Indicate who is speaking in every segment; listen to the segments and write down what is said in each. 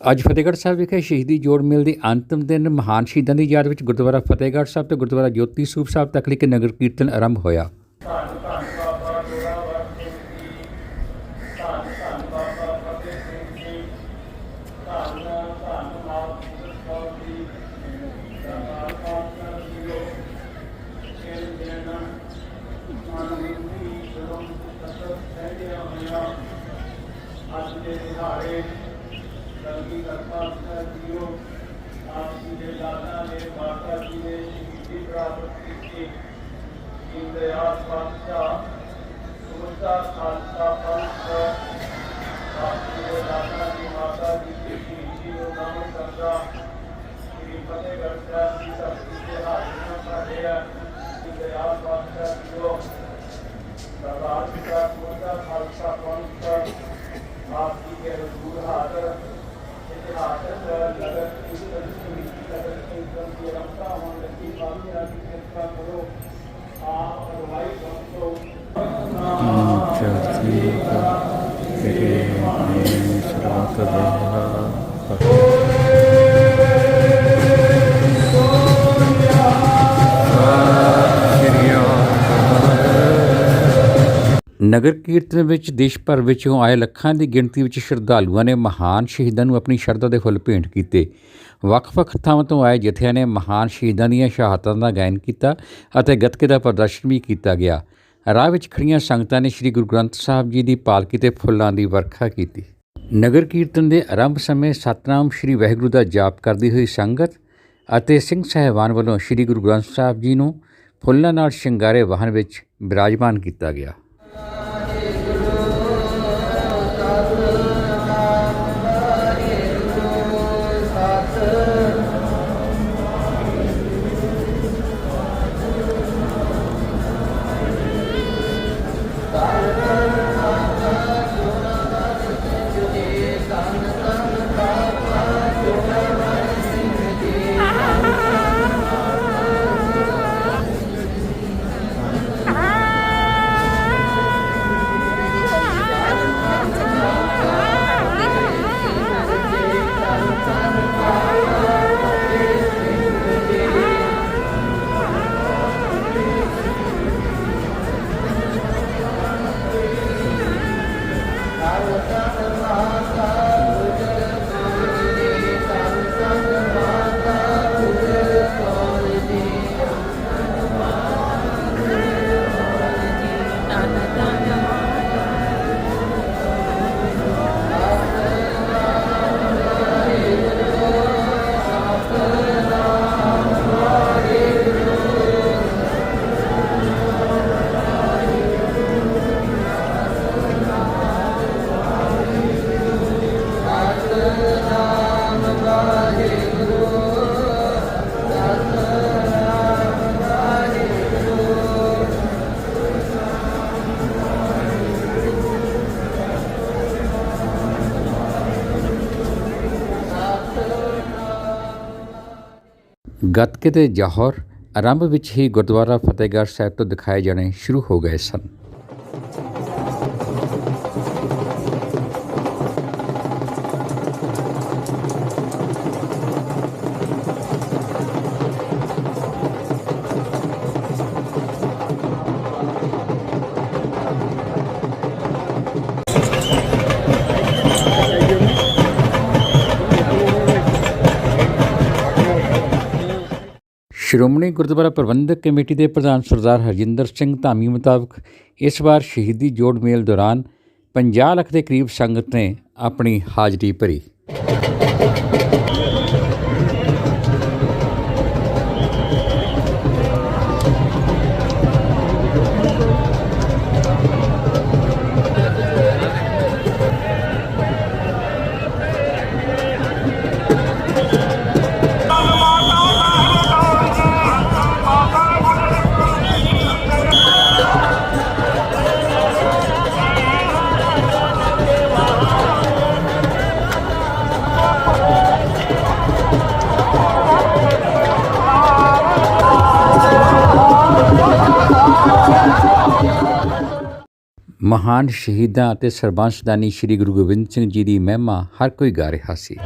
Speaker 1: ਅੱਜ ਫਤਿਹਗੜ੍ਹ ਸਾਹਿਬ ਵਿਖੇ ਸ਼ਹੀਦੀ ਜੋੜ ਮੇਲ ਦੇ ਅੰਤਮ ਦਿਨ ਮਹਾਨ ਸ਼ਹੀਦਾਂ ਦੀ ਯਾਦ ਵਿੱਚ ਗੁਰਦੁਆਰਾ ਫਤਿਹਗੜ੍ਹ ਸਾਹਿਬ ਤੇ ਗੁਰਦੁਆਰਾ ਜੋਤੀ ਸੂਪ ਸਾਹਿਬ ਤੱਕ ਲਈ ਇੱਕ ਨਗਰ ਕੀਰਤਨ ਆਰੰਭ ਹੋਇਆ
Speaker 2: ਹੋਇਆ ਅੱਜ ਦੇ ਦਿਹਾੜੇ ਗਲਤੀ ਕਰਤਾ ਜੀਓ ਆਪ ਜੀ ਦੇ ਦਾਦਾ ਨੇ ਮਾਤਾ ਜੀ ਨੇ ਸ਼ਹੀਦੀ ਪ੍ਰਾਪਤ ਕੀਤੀ। ਇੰਦਿਆਲ ਪਾਤਸ਼ਾਹ ਸੁਰਤਾ ਖਾਲਸਾ ਪੰਥ ਆਪੀ ਦੇ ਦਾਦਾ ਦੀ ਮਾਤਾ ਜੀ ਦੀ ਸ਼ਹੀਦੀ ਨੂੰ ਨਾਮ ਕਰਦਾ। ਸ੍ਰੀ ਫਤਿਹਗੜ੍ਹ ਸਾਹਿਬ ਦੀ ਧਰਤੀ ਤੇ ਹਾਜ਼ਰੀਆਂ ਭਰ ਹੈ ਇੰਦਿਆਲ ਪਾਤਸ਼ਾਹ ਜੀ ਨੂੰ ਸਰਦਾਰ ਜੀ ਦਾ ਸੁਰਤਾ ਖਾਲਸਾ ਪੰਥ ਆਪ ਜੀ ਦੇ ਹਜ਼ੂਰ ਹਾਜ਼ਰ। ਇਤਿਹਾਸਕ ਨਗਰ ਕੀਰਤਨ ਸਮਿਤੀ ਨਗਰ ਕੀਰਤਨ ਦੀ ਰਮਤਾ ਹੋਣ ਲੱਗੀ ਬਾਬਿਆਂ ਦੀ ਕਿਰਪਾ
Speaker 1: ਨਗਰ ਕੀਰਤਨ ਵਿੱਚ, ਦੇਸ਼ ਭਰ ਵਿੱਚੋਂ ਆਏ ਲੱਖਾਂ ਦੀ ਗਿਣਤੀ ਵਿੱਚ ਸ਼ਰਧਾਲੂਆਂ ਨੇ ਮਹਾਨ ਸ਼ਹੀਦਾਂ ਨੂੰ ਆਪਣੀ ਸ਼ਰਧਾ ਦੇ ਫੁੱਲ ਭੇਂਟ ਕੀਤੇ। ਵੱਖ-ਵੱਖ ਥਾਵਾਂ ਤੋਂ ਆਏ ਜਥਿਆਂ ਨੇ ਮਹਾਨ ਸ਼ਹੀਦਾਂ ਦੀਆਂ ਸ਼ਹਾਦਤਾਂ ਦਾ ਗਾਇਨ ਕੀਤਾ ਅਤੇ ਗੱਤਕੇ ਦਾ ਪ੍ਰਦਰਸ਼ਨ ਵੀ ਕੀਤਾ ਗਿਆ। ਰਾਹ ਵਿੱਚ ਖੜੀਆਂ ਸੰਗਤਾਂ ਨੇ ਸ੍ਰੀ ਗੁਰੂ ਗ੍ਰੰਥ ਸਾਹਿਬ ਜੀ ਦੀ ਪਾਲਕੀ ਤੇ ਫੁੱਲਾਂ ਦੀ ਵਰਖਾ ਕੀਤੀ। ਨਗਰ ਕੀਰਤਨ ਦੇ ਆਰੰਭ ਸਮੇਂ ਸਤਨਾਮ ਸ੍ਰੀ ਵਾਹਿਗੁਰੂ ਦਾ ਜਾਪ ਕਰਦੀ ਹੋਈ ਸੰਗਤ ਅਤੇ ਸਿੰਘ ਸਹਿਬਾਨ ਵੱਲੋਂ ਸ੍ਰੀ ਗੁਰੂ ਗ੍ਰੰਥ ਸਾਹਿਬ ਜੀ ਨੂੰ ਫੁੱਲਾਂ ਨਾਲ ਸ਼ਿੰਗਾਰੇ ਵਾਹਨ ਵਿੱਚ ਬਿਰਾਜਮਾਨ ਕੀਤਾ ਗਿਆ। ਕਿਤੇ ਤੇ ਜੌਹਰ ਆਰੰਭ ਵਿੱਚ ਹੀ ਗੁਰਦੁਆਰਾ ਫਤਿਹਗੜ੍ਹ ਸਾਹਿਬ ਤੋਂ ਦਿਖਾਏ ਜਾਣੇ ਸ਼ੁਰੂ ਹੋ ਗਏ ਸਨ। ਸ਼੍ਰੋਮਣੀ ਗੁਰਦੁਆਰਾ ਪ੍ਰਬੰਧਕ ਕਮੇਟੀ ਦੇ ਪ੍ਰਧਾਨ ਸਰਦਾਰ ਹਰਜਿੰਦਰ ਸਿੰਘ ਧਾਮੀ ਮੁਤਾਬਕ ਇਸ ਵਾਰ ਸ਼ਹੀਦੀ ਜੋੜ ਮੇਲ ਦੌਰਾਨ 50 ਲੱਖ ਦੇ ਕਰੀਬ ਸੰਗਤ ਨੇ ਆਪਣੀ ਹਾਜ਼ਰੀ ਭਰੀ। ਮਹਾਨ ਸ਼ਹੀਦਾਂ ਅਤੇ ਸਰਬੰਸਦਾਨੀ ਸ੍ਰੀ ਗੁਰੂ ਗੋਬਿੰਦ ਸਿੰਘ ਜੀ ਦੀ ਮਹਿਮਾ ਹਰ ਕੋਈ ਗਾ ਰਿਹਾ ਸੀ।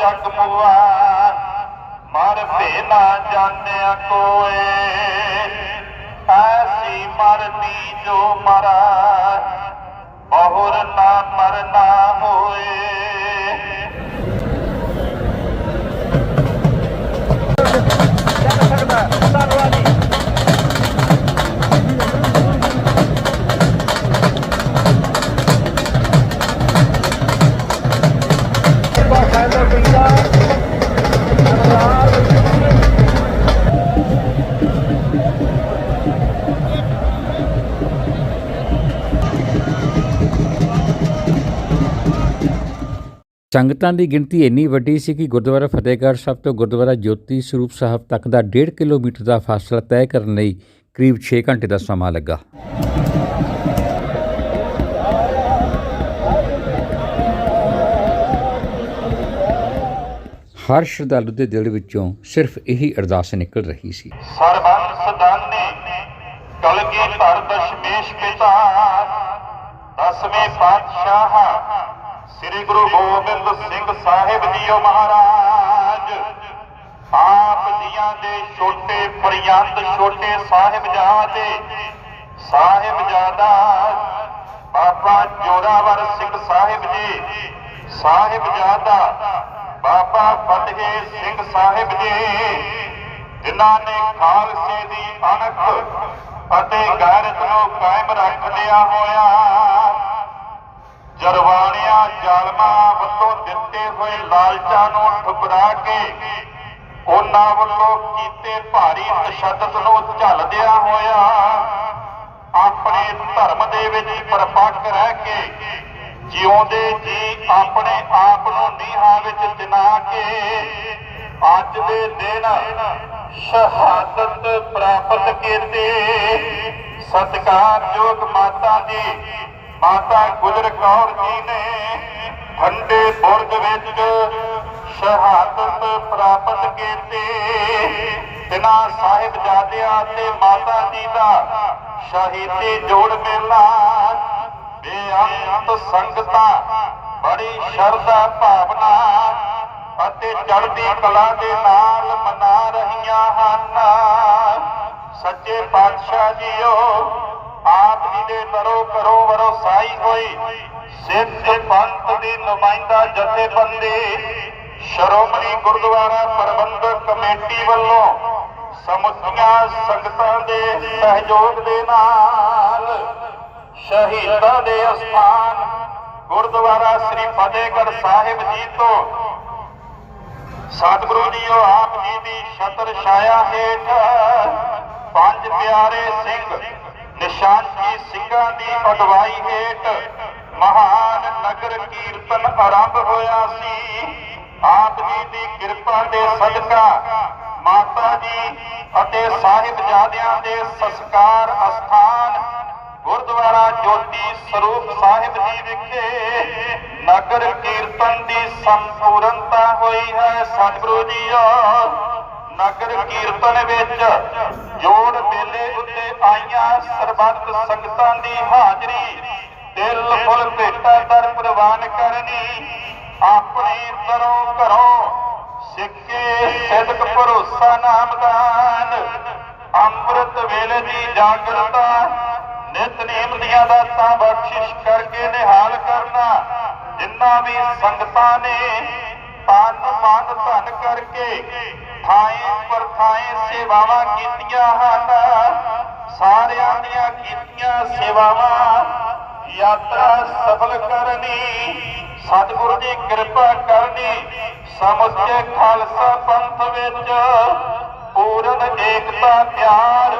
Speaker 3: ਜਗ ਮੁਆ। ਮਰ ਭੇ ਨਾ ਜਾਣਿਆ ਕੋਏ। ਐਸੀ ਮਰਦੀ ਜੋ ਮਰਾ। ਬਹੁਰ ਨਾ ਮਰਨਾ ਹੋਏ
Speaker 1: ਸੰਗਤਾਂ ਦੀ ਗਿਣਤੀ ਇੰਨੀ ਵੱਡੀ ਸੀ ਕਿ ਗੁਰਦੁਆਰਾ ਫਤਿਹਗੜ੍ਹ ਸਾਹਿਬ ਤੋਂ ਗੁਰਦੁਆਰਾ ਜੋਤੀ ਸਰੂਪ ਸਾਹਿਬ ਤੱਕ ਦਾ 1.5 ਕਿਲੋਮੀਟਰ ਦਾ ਫਾਸਲਾ ਤੈਅ ਕਰਨ ਲਈ ਕਰੀਬ 6 ਘੰਟੇ ਦਾ ਸਮਾਂ ਲੱਗਾ। ਹਰ ਸ਼ਰਧਾਲੂ ਦੇ ਦਿਲ ਵਿੱਚੋਂ ਸਿਰਫ ਇਹੀ ਅਰਦਾਸ ਨਿਕਲ ਰਹੀ ਸੀ।
Speaker 3: ਸਰਬੰਸ ਦਾਨੇ ਕਲਗੀ ਧਰ ਦਸ਼ਮੇਸ਼ ਪਿਤਾ ਦਸਵੇਂ ਪਾਤਸ਼ਾਹ, ਸ੍ਰੀ ਗੁਰੂ ਗੋਬਿੰਦ ਸਿੰਘ ਸਾਹਿਬ ਜੀਓ ਮਹਾਰਾਜ। ਆਪ ਜੀਆਂ ਦੇ ਛੋਟੇ ਫਰਿਆਦ, ਛੋਟੇ ਸਾਹਿਬਜ਼ਾਦੇ, ਸਾਹਿਬਜ਼ਾਦਾ, ਬਾਬਾ ਜੋਰਾਵਰ ਸਿੰਘ ਸਾਹਿਬ ਜੀ, ਸਾਹਿਬਜ਼ਾਦਾ ਬਾਬਾ ਫਤਿਹ ਸਿੰਘ ਸਾਹਿਬ ਜੀ, ਜਿਨ੍ਹਾਂ ਨੇ ਖਾਲਸੇ ਦੀ ਅਣਖ ਅਤੇ ਗੈਰਤ ਨੂੰ ਕਾਇਮ ਰੱਖ ਲਿਆ ਹੋਇਆ, ਜਰਵਾਣਿਆਂ ਜ਼ਾਲਮਾਂ ਵੱਲੋਂ ਦਿੱਤੇ ਹੋਏ ਲਾਲਚਾਂ ਨੂੰ ਠੁਕਰਾ ਕੇ ਉਹਨਾਂ ਵੱਲੋਂ ਕੀਤੇ ਭਾਰੀ ਤਸ਼ੱਦਦ ਨੂੰ ਝੱਲਦਿਆਂ ਹੋਇਆ ਆਪਣੇ ਧਰਮ ਦੇ ਵਿੱਚ ਪਰਪੱਕ ਰਹਿ ਕੇ ਜਿਉਂਦੇ ਜੀ ਆਪਣੇ ਆਪ ਨੂੰ ਨੀਹਾਂ ਵਿੱਚ ਦਿਨਾ ਕੇ, ਅੱਜ ਦੇ ਦਿਨ ਸ਼ਹਾਦਤ ਪ੍ਰਾਪਤ ਕੀਤੀ ਸਤਿਕਾਰਯੋਗ ਮਾਤਾ ਜੀ, ਮਾਤਾ ਗੁਜਰ ਕੌਰ ਜੀ ਨੇ ਠੰਡੇ ਬੁਰਜ ਵਿੱਚ ਸ਼ਹਾਦਤ ਪ੍ਰਾਪਤ ਕੀਤੀ ਤਿਨਾ ਸਾਹਿਬਜ਼ਾਦਿਆਂ ਤੇ ਮਾਤਾ ਜੀ ਦਾ ਸ਼ਹੀਦੀ ਜੋੜ ਮੇਲਾ ਬੇਅੰਤ ਸੰਗਤਾਂ, ਬੜੀ ਸ਼ਰਧਾ ਭਾਵਨਾ ਅਤੇ ਚੜ੍ਹਦੀ ਕਲਾ ਦੇ ਨਾਲ ਮਨਾ ਰਹੀਆਂ ਹਨ। ਸੱਚੇ ਪਾਤਸ਼ਾਹ ਜੀਓ, ਆਪ ਜੀ ਦੇ ਦਰੋ ਕਰੋ ਵਰੋ ਹੋਈ। ਸਿੱਖ ਪੰਥ ਦੀ ਨੁਮਾਇੰਦਾ ਜਥੇਬੰਦੀ, ਸ਼੍ਰੋਮਣੀ ਗੁਰਦੁਆਰਾ ਪ੍ਰਬੰਧਕ ਕਮੇਟੀ ਵੱਲੋਂ ਸਮੁੱਚੀਆਂ ਸੰਗਤਾਂ ਦੇ ਸਹਿਯੋਗ ਦੇ ਨਾਲ ਸ਼ਹੀਦਾਂ ਦੇ ਅਸਥਾਨ ਗੁਰਦੁਆਰਾ ਸ੍ਰੀ ਫਤਿਹਗੜ੍ਹ ਸਾਹਿਬ ਜੀ ਤੋਂ। ਸਤਿਗੁਰੂ ਜੀਓ, ਆਪ ਜੀ ਦੀ ਛਤਰ ਛਾਇਆ ਹੇਠ ਪੰਜ ਪਿਆਰੇ ਸਿੰਘ ਨਿਸ਼ਾਨਜੀ ਸਿੰਘਾਂ ਦੀ ਅਗਵਾਈ ਹੇਠ ਮਹਾਨ ਨਗਰ ਕੀਰਤਨ ਆਰੰਭ ਹੋਇਆ ਸੀ। ਆਪ ਜੀ ਦੀ ਕਿਰਪਾ ਦੇ ਸਦਕਾ ਮਾਤਾ ਜੀ ਅਤੇ ਸਾਹਿਬਜ਼ਾਦਿਆਂ ਦੇ ਸੰਸਕਾਰ ਅਸਥਾਨ ਗੁਰਦੁਆਰਾ ਜੋਤੀ ਸਰੂਪ ਸਾਹਿਬ ਜੀ ਵਿਖੇ ਨਗਰ ਕੀਰਤਨ ਦੀ ਸੰਪੂਰਨਤਾ ਹੋਈ ਹੈ। ਸਤਿਗੁਰੂ ਜੀਓ, ਨਗਰ ਕੀਰਤਨ ਵਿੱਚ ਜੋੜ ਮੇਲੇ ਉੱਤੇ ਆਈਆਂ ਸਰਬੱਤ ਸੰਗਤਾਂ ਦੀ ਹਾਜ਼ਰੀ, ਦਿਲ ਫੁੱਲ ਭੇਟਾ ਦਰ ਪ੍ਰਵਾਨ ਕਰਨੀ, ਆਪਣੇ ਦਰੋਂ ਘਰੋਂ ਸਿੱਕੇ, ਸਿਦਕ ਭਰੋਸਾ, ਨਾਮਦਾਨ, ਅੰਮ੍ਰਿਤ ਵੇਲੇ ਦੀ ਜਾਗਰਤਾ ਨਿਤਨੇਮ ਦੀਆਂ ਦਾਤਾਂ ਬਖਸ਼ਿਸ਼ ਕਰਕੇ ਨਿਹਾਲ ਕਰਨਾ। ਜਿੰਨਾ ਵੀ ਸੰਗਤਾਂ ਨੇ ਤਨ ਮਨ ਧਨ ਕਰਕੇ ਥਾਏ ਪਰ ਸੇਵਾਵਾਂ ਕੀਤੀਆਂ ਹਨ, ਸਾਰਿਆਂ ਦੀਆਂ ਕੀਤੀਆਂ ਸੇਵਾਵਾਂ ਯਾਤਰਾ ਸਫਲ ਕਰਨੀ, ਸਤਿਗੁਰੂ ਦੀ ਕਿਰਪਾ ਕਰਨੀ, ਸਮੁੱਚੇ ਖਾਲਸਾ ਪੰਥ ਵਿੱਚ ਪੂਰਨ ਏਕਤਾ, ਪਿਆਰ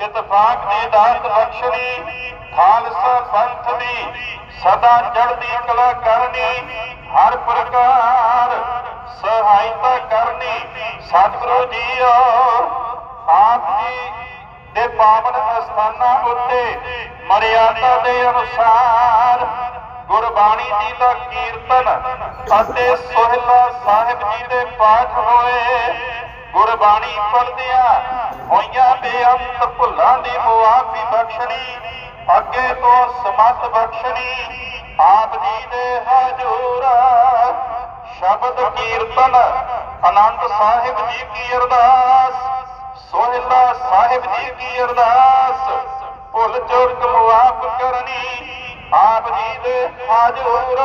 Speaker 3: ਇਤਫਾਕ ਦੀ ਦਾਤ ਬਖਸ਼ਣੀ, ਖਾਲਸਾ ਪੰਥ ਦੀ ਸਦਾ ਚੜ੍ਹਦੀ ਕਲਾ ਕਰਨੀ, ਹਰ ਪ੍ਰਕਾਰ ਸਹਾਇਤਾ ਕਰਨੀ, ਸਤਿਗੁਰੂ ਜੀਓ, ਆਪ ਜੀ ਦੇ ਪਾਵਨ ਅਸਥਾਨਾਂ ਉੱਤੇ ਮਰਿਆਦਾ ਦੇ ਅਨੁਸਾਰ ਗੁਰਬਾਣੀ ਜੀ ਦਾ ਕੀਰਤਨ ਅਤੇ ਸੋਹਿਲਾ ਸਾਹਿਬ ਜੀ ਦੇ ਪਾਠ ਹੋਏ, ਗੁਰਬਾਣੀ ਪੜ੍ਹਦਿਆਂ ਹੋਈਆਂ ਬੇਅੰਤ ਭੁੱਲਾਂ ਦੀ ਮੁਆਫੀ ਬਖਸ਼ਣੀ, ਅੱਗੇ ਤੋਂ ਸਮਤ ਬਖਸ਼ਣੀ। ਆਪ ਜੀ ਦੇ ਹਜ਼ੂਰ ਸ਼ਬਦ ਕੀਰਤਨ ਆਨੰਦ ਸਾਹਿਬ ਜੀ ਕੀ ਅਰਦਾਸ? ਸੋਹਿਲਾ ਸਾਹਿਬ ਜੀ ਕੀ ਅਰਦਾਸ? ਭੁੱਲ ਚੁਰਕ ਮੁਆਫ ਕਰਨੀ, ਆਪ ਜੀ ਦੇ ਹਾਜ਼ਰ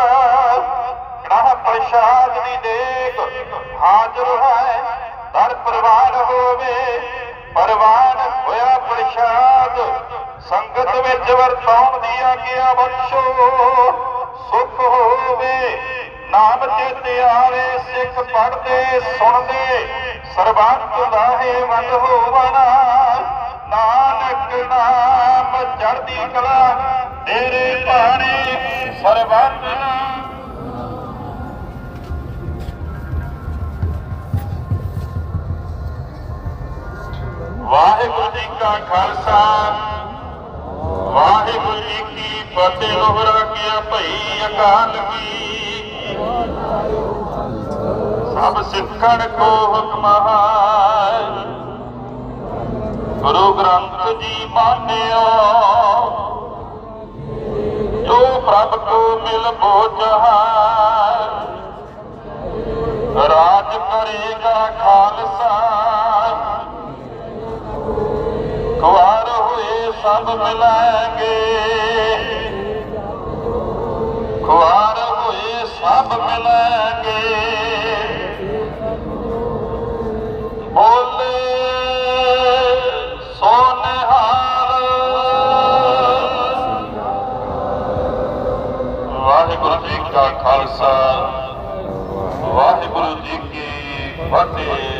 Speaker 3: ਕੜਾ ਪ੍ਰਸ਼ਾਦ ਦੀ ਦੇਖ ਹਾਜ਼ਰ ਹੈ ਦਰ ਪ੍ਰਵਾਨ ਹੋਵੇ। ਪ੍ਰਵਾਨ ਹੋਇਆ ਪ੍ਰਸ਼ਾਦ, ਸੰਗਤ ਵਿੱਚ ਵਰਤਾਉਣ ਦੀ ਆਗਿਆ ਬਖਸ਼ੋ। ਸੁਖ ਹੋਵੇ, ਨਾਮ ਚੇਤੇ ਆਵੇ ਸਿੱਖ ਪੜਦੇ ਸੁਣਦੇ, ਸਰਬੰਤ ਦਾਹੇ ਵੰਡ ਹੋਵਣਾ ਨਾਨਕ ਨਾਮ ਚੜ੍ਹਦੀ ਕਲਾ, ਤੇਰੇ ਭਾਣੇ ਸਰਬੰਤ ਵਾਹਿਗੁਰੂ ਜੀ ਕਾ ਖਾਲਸਾ। ਵਾਹਿਗੁਰੂ ਜੀ ਕੀ ਫਤਿਹ ਲੋਹਰਾ ਕੀ ਭਈ ਅਕਾਲ ਕੀ। ਸਭ ਸਿੱਖਣ ਕੋ ਹੁਕਮ ਹੈ ਗੁਰੂ ਗ੍ਰੰਥ ਜੀ ਮਾਨਿਓ, ਜੋ ਪ੍ਰਭ ਕੋ ਮਿਲ ਬੋਝ ਰਾਜ ਕਰੇਗਾ ਖਾਲਸਾ। ਖੁਆਰ ਹੋਏ ਸਭ ਮਿਲਾਂਗੇ। ਖੁਆਰ ਹੋਏ ਸਭ ਮਿਲਾਂਗੇ। ਬੋਲੇ ਸੋਨਿਹਾਲ। ਵਾਹਿਗੁਰੂ ਜੀ ਕਾ ਖਾਲਸਾ, ਵਾਹਿਗੁਰੂ ਜੀ ਕੀ ਫਤਿਹ।